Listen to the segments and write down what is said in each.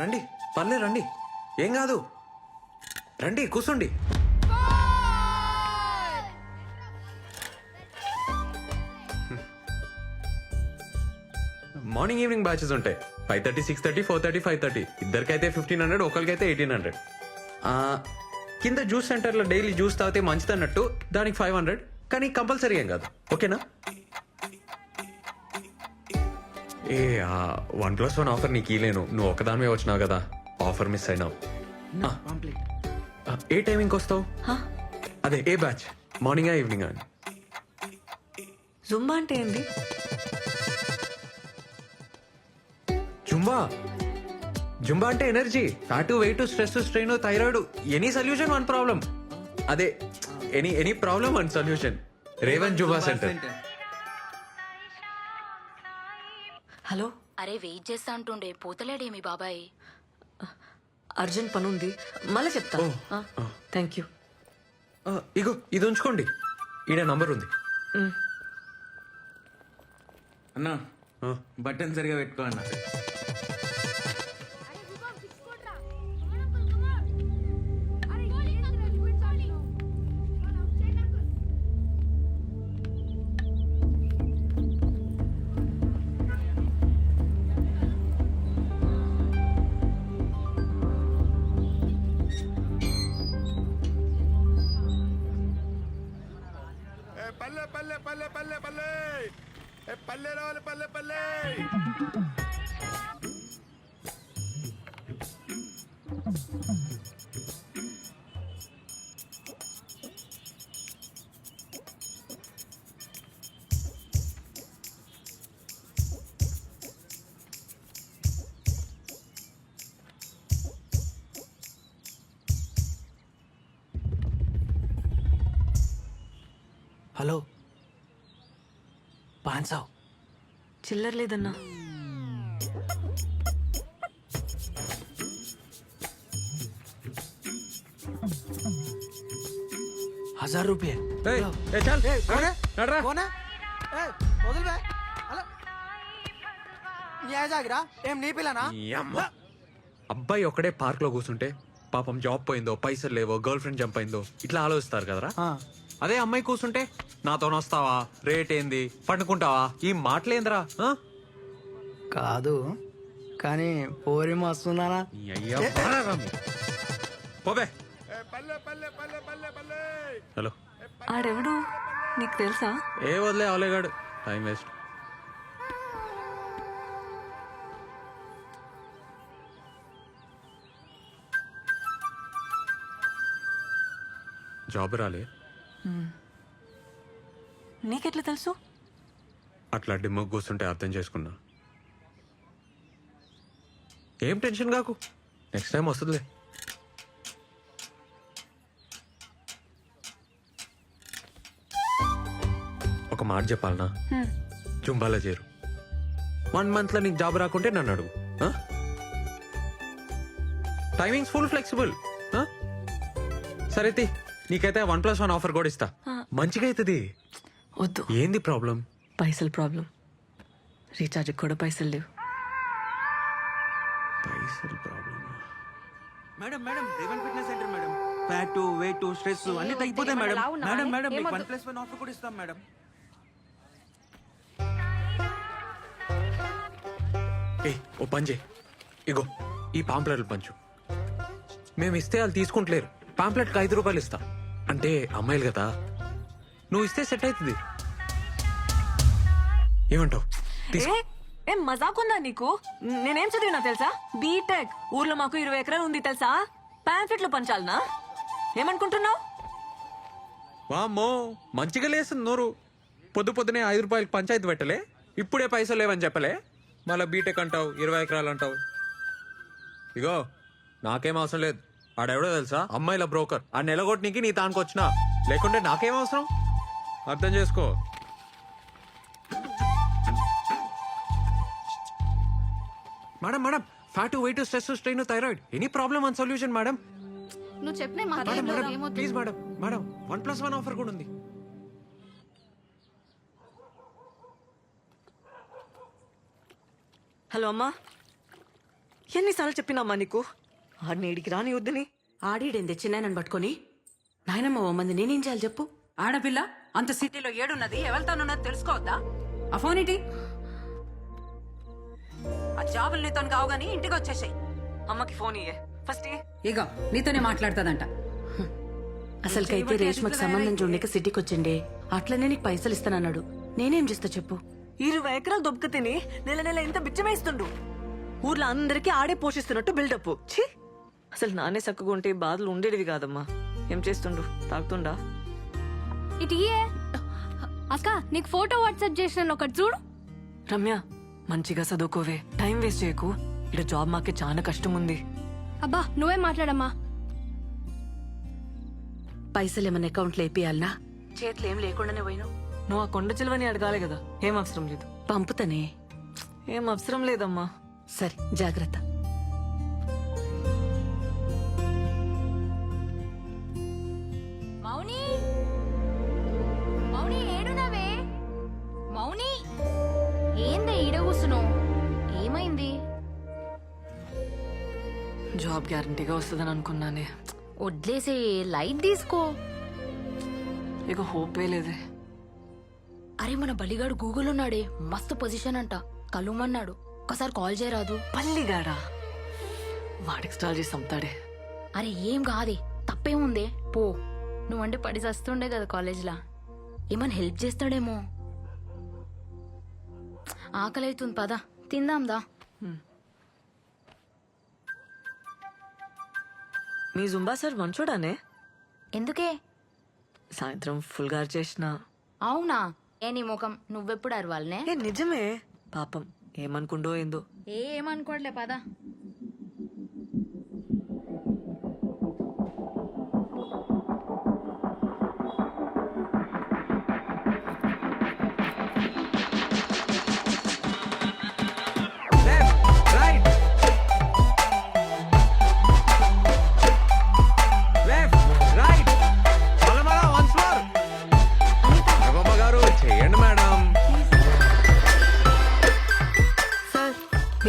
రండి పర్లే రండి. ఏం కాదు. రండి కూర్చోండి. మార్నింగ్ ఈవినింగ్ బ్యాచెస్ ఉంటాయి. Five thirty six thirty four thirty five thirty. ఇద్దరికైతే fifteen hundred ఒకరికైతే ఎయిటీన్ హండ్రెడ్. కింద జ్యూస్ సెంటర్లో డైలీ జ్యూస్ తాగితే మంచిదన్నట్టు దానికి ఫైవ్ హండ్రెడ్. కానీ కంపల్సరీ ఏం కాదు. ఓకేనా? ఏ వన్ ప్లస్ వన్ ఆఫర్ నీకు ఇలేను నువ్వు ఒకదానివే వచ్చినావు కదా. ఆఫర్ మిస్ అయినావు. ఆ, ఆ, ఏ టైమింగ్కి వస్తావు? అదే ఏ బ్యాచ్ మార్నింగా ఈవినింగ్ అని జుంబా అంటే ఏంది? జుంబా? జుంబా అంటే energy fat weight stress strain thyroid any solution one problem అదే any any problem one solution Revan Zumba centre hello? అరే వెయిట్ చేస్తా అంటుండే. పోతలేడే మీ బాబాయ్. అర్జెంట్ పని ఉంది మళ్ళీ చెప్తా. థ్యాంక్ యూ ఇగో ఇది ఉంచుకోండి. ఈడ నంబర్ ఉంది. అన్నా బటన్ సరిగా పెట్టుకో అన్న. పల్లె పల్లె పల్లె పల్లె పల్లె. పల్లె రావాలి పల్లె పల్లె. హలో. పాన్సావు. చిల్లర్ చిల్లర లేదన్నా. హజార్ రూపాయలు ఏం నీ పిల్లనా? అబ్బాయి ఒకడే పార్క్లో కూర్చుంటే పాపం జాబ్ పోయిందో పైసలు లేవో గర్ల్ ఫ్రెండ్ జంప్ అయిందో ఇట్లా ఆలోచిస్తారు కదరా? అదే అమ్మాయి కూర్చుంటే నాతో వస్తావా రేట్ ఏంది? పండుకుంటావా? ఈ మాటలేందిరా ఆ? కాదు కానీ పోరి మస్తున్నానా ఈ అయ్యా బాగా మీరు. పోబే ఏ పల్లె పల్లె పల్లె పల్లె పల్లె. హలో. ఆడెవడు? నీకు తెలుసా? ఏ వదిలే అవలేగాడు. Time waste. జాబ్ రాలే? నీకెట్లా తెలుసు? అట్లా డిమ్మకు కూర్చుంటే అర్థం చేసుకున్నా. ఏం టెన్షన్ కాకు? నెక్స్ట్ టైం వస్తుందిలే. ఒక మాట చెప్పాలనా? జుంబాలో చేరు. వన్ మంత్లో నీకు జాబ్ రాకుంటే నన్ను అడుగు. టైమింగ్స్ ఫుల్ ఫ్లెక్సిబుల్ సరే తీ, నీకైతే వన్ ప్లస్ వన్ ఆఫర్ కూడా ఇస్తా. మంచిగా అవుతుంది వద్దు. ఏంది ప్రాబ్లం? పైసలు ప్రాబ్లం. రీఛార్జ్ కూడా పైసలు లేవు. పైసలు problem madam madam Revan fitness centre madam. Fat weight stress అన్ని తగ్గిపోతాయి మేడం. మేడం మేడం మీకు వన్ ప్లస్ వన్ ఆఫర్ కూడా ఇస్తాం మేడం. ఏ ఓ పని చేయి ఇగో ఈ పాంప్లెట్లు పంచు. మేము ఇస్తే వాళ్ళు తీసుకుంటలేరు. పాంప్లెట్కి ఐదు రూపాయలు ఇస్తా. అంటే అమ్మాయిలు కదా. నువ్వు ఇస్తే సెట్ అవుతుంది. ఏమంటావు? తీసుకో. ఏ ఏం మజాక్ ఉందా నీకు? నేనేం చదివినా తెలుసా? బీటెక్ ఊర్లో మాకు ఇరవై ఎకరాలు ఉంది తెలుసా? పాంఫెట్లు పంచాలనా? ఏమనుకుంటున్నావు? వామ్మో మంచిగా లేస్తుంది నోరు. పొద్దు పొద్దునే ఐదు రూపాయలకి పంచాయతీ పెట్టలే. ఇప్పుడే పైసలు లేవని చెప్పలే. మళ్ళీ బీటెక్ అంటావు ఇరవై ఎకరాలు అంటావు. ఇగో నాకేం అవసరం లేదు. ఆడెవడో తెలుసా? అమ్మాయిల బ్రోకర్. ఆ నెలగొట్టనికి నీ తానికి వచ్చినా లేకుంటే నాకేం అవసరం? అర్థం చేసుకో. Madam madam fat weight stress strain thyroid any problem one solution madam? నువ్వు చెప్పిన please madam madam one plus one offer కూడా ఉంది. హలో అమ్మా. ఎన్నిసార్లు చెప్పినామ్మా నీకు? ఆడిని ఇడికి రాని వద్దని. ఆడిడేంది చిన్నాయనని పట్టుకొని? నాయనమ్మ ఓ మంది నేనేం చేయాలి చెప్పు? ఆడపిల్ల అంత సిటీలో ఏడున్నది ఎవరితోనున్నది తెలుసుకోవద్దా? ఆ ఫోన్ ఏంటి? ఆ జాబులు నీతో కావు గానీ ఇంటికి వచ్చేసాయి. అమ్మకి ఫోన్ ఇయ్యే. ఫస్ట్ ఇయ్యే. ఇగో నీతోనే మాట్లాడుతుందంట. అసలుకైతే రేష్మకి సంబంధం చూడలేక సిటీకి వచ్చిండే అట్లనే నీకు పైసలు ఇస్తానన్నాడు. నేనేం చేస్తా చెప్పు? ఇరవై ఎకరాలు దొబ్బక తిని నెల నెల ఇంత బిచ్చమేస్తుండు. ఊర్లో అందరికీ ఆడే పోషిస్తున్నట్టు బిల్డప్ ఛీ! అసలు నానే చక్కగా ఉంటే ఈ బాధలు ఉండేటివి కాదమ్మా. ఏం చేస్తుండు? తాగుతుండా? ఇటు. అక్క నీకు ఫోటో వాట్సాప్ చేసిన ఒకటి చూడు. రమ్య మంచిగా చదువుకోవే. టైం వేస్ట్ చేయకు. ఇక్కడ జాబ్ మాకే చాలా కష్టం ఉంది అబ్బా నువ్వే మాట్లాడమ్మా. పైసలు ఏమైనా అకౌంట్లో వేపియాలనా? చేతులు ఏం లేకుండానే పోయినావు. నువ్వు ఆ కొండ చిలువని అడగాలి కదా. ఏం అవసరం లేదు. పంపుతానే. ఏం అవసరం లేదమ్మా. సరే జాగ్రత్త. జాబ్ గ్యారంటీగా వస్తుందని అనుకున్నానే. వడ్లేసే లైట్ తీసుకో. ఇక హోపే లేదే. అరే మన బలిగాడు గూగుల్ ఉన్నాడే. మస్తు పొజిషన్ అంట. కలుమన్నాడు. ఒకసారి కాల్ చేయరాదు. పల్లిగాడా వాడికి స్టాల్ చేసి అమ్ముతాడే అరే ఏం కాదే. తప్పేముందే పో. నువ్వంటే పడి చస్తుండే కదా కాలేజ్లా. ఏమైనా హెల్ప్ చేస్తాడేమో. ఆకలి అవుతుంది పదా తిందాందా మీ జుంబా సార్ మంచోడానే? ఎందుకే? సాయంత్రం ఫుల్ గారు చేసిన. అవునా? ఏ నీ ముఖం? నువ్వెప్పుడు అరవాలనే? ఏ నిజమే. పాపం. ఏమనుకుండో ఏందో. ఏ ఏమనుకోవట్లే పదా.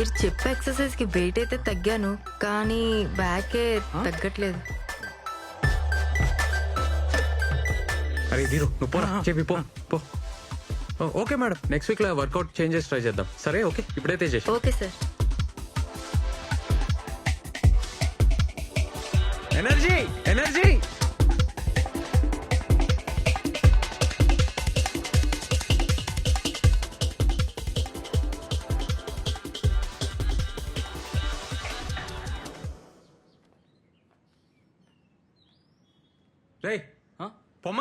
మీరు చెప్పే ఎక్సర్సైజ్కి వెయిట్ అయితే తగ్గాను కానీ బ్యాకే తగ్గట్లేదు. అరే దీరు నువ్వు పోరా చెప్పి పో పో. ఓ, ఓకే మేడం నెక్స్ట్ వీక్లో వర్కౌట్ చేంజెస్ ట్రై చేద్దాం. సరే ఓకే ఇప్పుడైతే చేసి ఓకే సార్. ఎనర్జీ ఎనర్జీ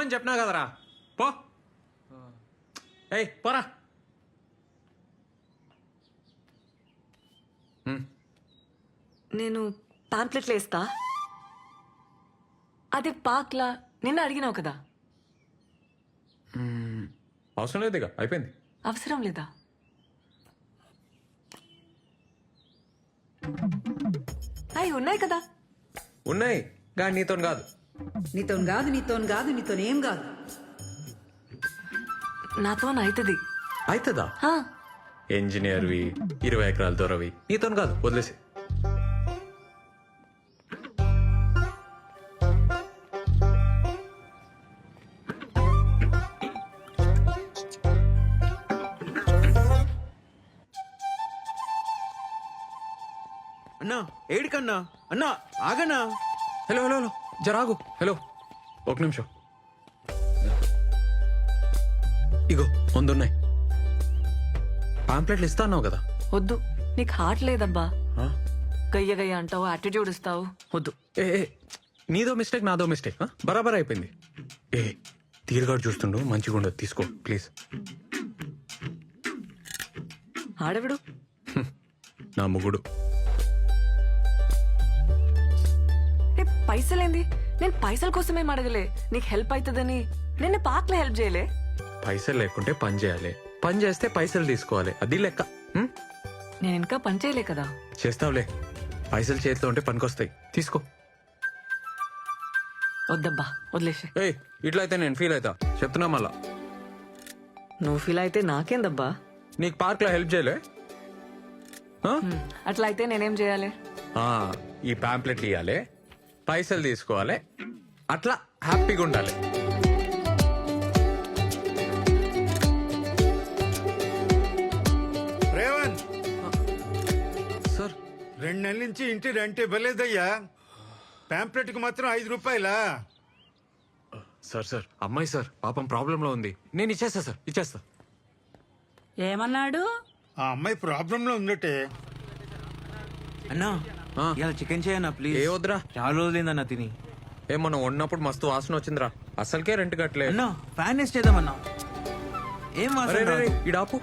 పొమ్మని చెప్పినా కదరా. పో. ఏయ్ పోరా. నేను పాంప్లెట్లు వేస్తా. అదే పాక్లా నిన్న అడిగినావు కదా. అవసరం లేదు ఇక అయిపోయింది. అవసరం లేదా? అవి ఉన్నాయి కదా. ఉన్నాయి కానీ నీతో కాదు. నీతో కాదు నీతో కాదు నీతో ఏం కాదు. నాతో అవుతుంది అవుతుందా ఇంజనీర్వి ఇరవై ఎకరాల దొరవి. నీతో కాదు వదిలేసి. అన్నా ఏడికన్నా? అన్నా ఆగన్నా? Hello hello hello. జరాగు హలో ఒక నిమిషం. ఇగో ముందున్నాయి. పాంప్లెట్లు ఇస్తా అన్నావు కదా? వద్దు నీకు హార్ట్ లేదబ్బా. ఆ? గయ్య గయ్య అంటావు యాటిట్యూడ్ ఇస్తావు. వద్దు. ఏ ఏ, నీదో మిస్టేక్ నాదో మిస్టేక్ ఆ? బరాబర్ అయిపోయింది. ఏ తీరుగాడు చూస్తుండు మంచిగా ఉండదు తీసుకో ప్లీజ్ ఆడవిడు? నా ముగుడు. పైసలేంది? నేను పైసల కోసమేం అడగలే. నీకు హెల్ప్ అవుతుందని నిన్న పాక్లో హెల్ప్ చేయలే. పైసలు లేకుంటే పని చేయాలి. పని చేస్తే పైసలు తీసుకోవాలి. అది లెక్క. ఉం? నేను ఇంకా పని చేయలే కదా. చేస్తావులే. పైసలు చేతిలో ఉంటే పనికొస్తాయి. తీసుకో. వద్దబ్బా వదిలేసే. ఏయ్ ఇట్లా అయితే నేను ఫీల్ అవుతా చెప్తున్నా మళ్ళా. నువ్వు ఫీల్ అయితే నాకేందబ్బా? నీకు పార్క్లో హెల్ప్ చేయలే? ఆ? అట్లా అయితే నేనేం చేయాలి? ఆ, ఈ పాంప్లెట్లు ఇవ్వాలి పైసలు తీసుకోవాలి. అట్లా హ్యాపీగా ఉండాలి. రేవంత్ సార్. రెండు నెలల నుంచి ఇంటి రెంట్ ఇవ్వలేదయ్యా. పాంప్లెట్కి మాత్రం ఐదు రూపాయలా? Sir sir. అమ్మాయి సార్ పాపం ప్రాబ్లంలో ఉంది. నేను ఇచ్చేస్తా సార్. ఇచ్చేస్తా. ఏమన్నాడు? ఆ అమ్మాయి ప్రాబ్లం లో ఉందటే అన్నా ఆ. ఇలా చికెన్ చేయన్నా ప్లీజ్ ఏ వద్దురా. చాలా రోజులైందన్నా తిని. ఏ మనం వండినప్పుడు మస్తు వాసన వచ్చిందిరా. అసలుకే రెంట్ కట్టలే అన్నా ఫ్యాన్ వేస్ట్ చేద్దామన్నా. ఏం అరే వాసన రే, రే, రాదు. ఈడాపు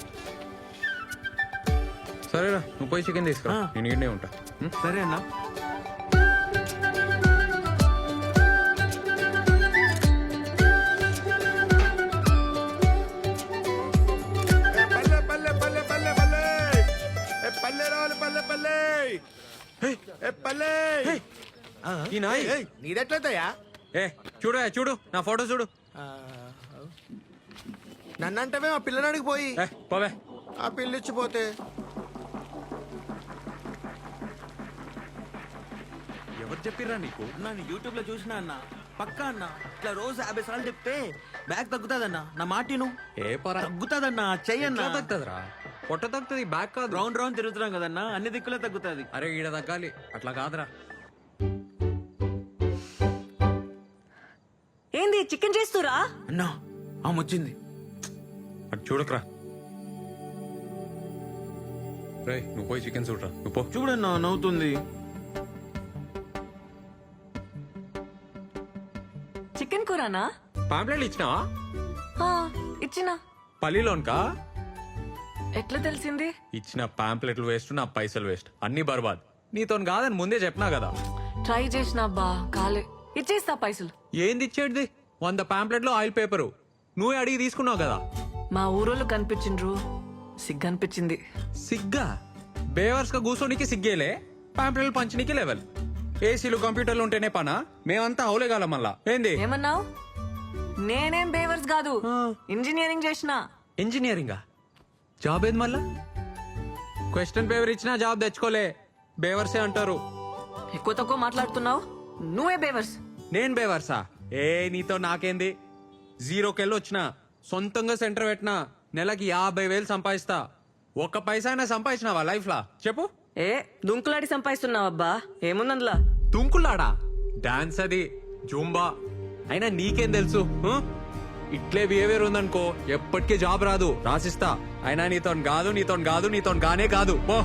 సరేరా నువ్వు పోయి చికెన్ తీసుకురా. ఆ. నేను ఈడనే ఉంటా. ఉం? సరే అన్నా. ఏ పల్లె పల్లె పల్లె పల్లె పల్లె. ఏ పల్లె రావాలి పల్లె పల్లె ఏ పల్లె. ఈ నాయ్. నీదెట్లయితయా ఏ చూడు చూడు నా ఫోటో చూడు. నన్నంటవే మా పిల్లనాడికి పోయి. పోవే. ఆ పిల్లిచ్చిపోతే. ఎవరు చెప్పిర్రా నీకు? అన్నా నేను యూట్యూబ్లో చూసినా అన్న పక్కా అన్న ఇట్లా రోజు యాభై సార్లు చెప్తే బ్యాగ్ తగ్గుతాదన్నా నా మాటిను ఏ పరా. తగ్గుతాదన్నా చెయ్యన్నా. తగ్గుతుందిరా? పొట్ట తగ్గుతుంది బ్యాక్ కాదు. రౌండ్ రౌండ్ తిరుగుతున్నాం కదన్నా. అన్ని దిక్కులే తగ్గుతాది. అరే ఈడ తగ్గాలి. అట్లా కాదురా. ఏంది చికెన్ చేస్తురా అన్నా ఆమె వచ్చింది అటు చూడకరా. రే నువ్వు పోయి చికెన్ చూడరా. నువ్వు పో. చూడన్నా నవ్వుతుంది. చికెన్ కూరనా? పాంప్లెట్లు ఇచ్చినావా? ఆ, ఇచ్చినా. పల్లిలోన్కా? ఎట్లా తెలిసింది? ఇచ్చిన పాంప్లెట్లు వేస్ట్ నా పైసలు వేస్ట్. అన్ని బర్బాద్. నీతో కాదని ముందే చెప్పినా కదా. ట్రై చేసిన బా కాలే. ఇచ్చేస్తా పైసలు. ఏంది ఇచ్చేటిది? వంద పాంప్లెట్లు ఆయిల్ పేపరు. నువ్వే అడిగి తీసుకున్నావు కదా. మా ఊరోళ్ళు కనిపించిండ్రు. సిగ్గు అనిపించింది సిగ్గా? బేవర్స్గా కూర్చోనికి సిగ్గేలే పాంప్లెట్లు పంచనీకి లెవెల్. ఏసీలు కంప్యూటర్లు ఉంటేనే పనా? మేమంతా అవులేగాల మళ్ళా. ఏంది? ఏమన్నావు? నేనేం బేవర్స్ కాదు. ఇంజనీరింగ్ చేసిన. ఇంజనీరింగా? జాబ్ ఏది మళ్ళా? క్వశ్చన్ పేపర్ ఇచ్చినా జాబ్ తెచ్చుకోలే. బేవర్సే అంటారు. ఎక్కువ తక్కువ మాట్లాడుతున్నావు? నువ్వే బేవర్స్ నేను బేవర్సా ఏ నీతో నాకేంది? జీరోకెళ్ళి వచ్చిన సొంతంగా సెంటర్ పెట్టినా నెలకి యాభై వేలు సంపాదిస్తా. ఒక్క పైసా అయినా సంపాదించినావా లైఫ్ లా? చెప్పు. ఏ దుంకులాడి సంపాదిస్తున్నావు అబ్బా ఏముందందులా? తుంకులాడా డాన్స్ అది జూంబా. అయినా నీకేం తెలుసు ఆ? ఇట్లే బిహేవియర్ ఉందనుకో ఎప్పటికీ జాబ్ రాదు. రాసిస్తా. అయినా నీతో కాదు నీతో కాదు నీతో గానే కాదు. పో.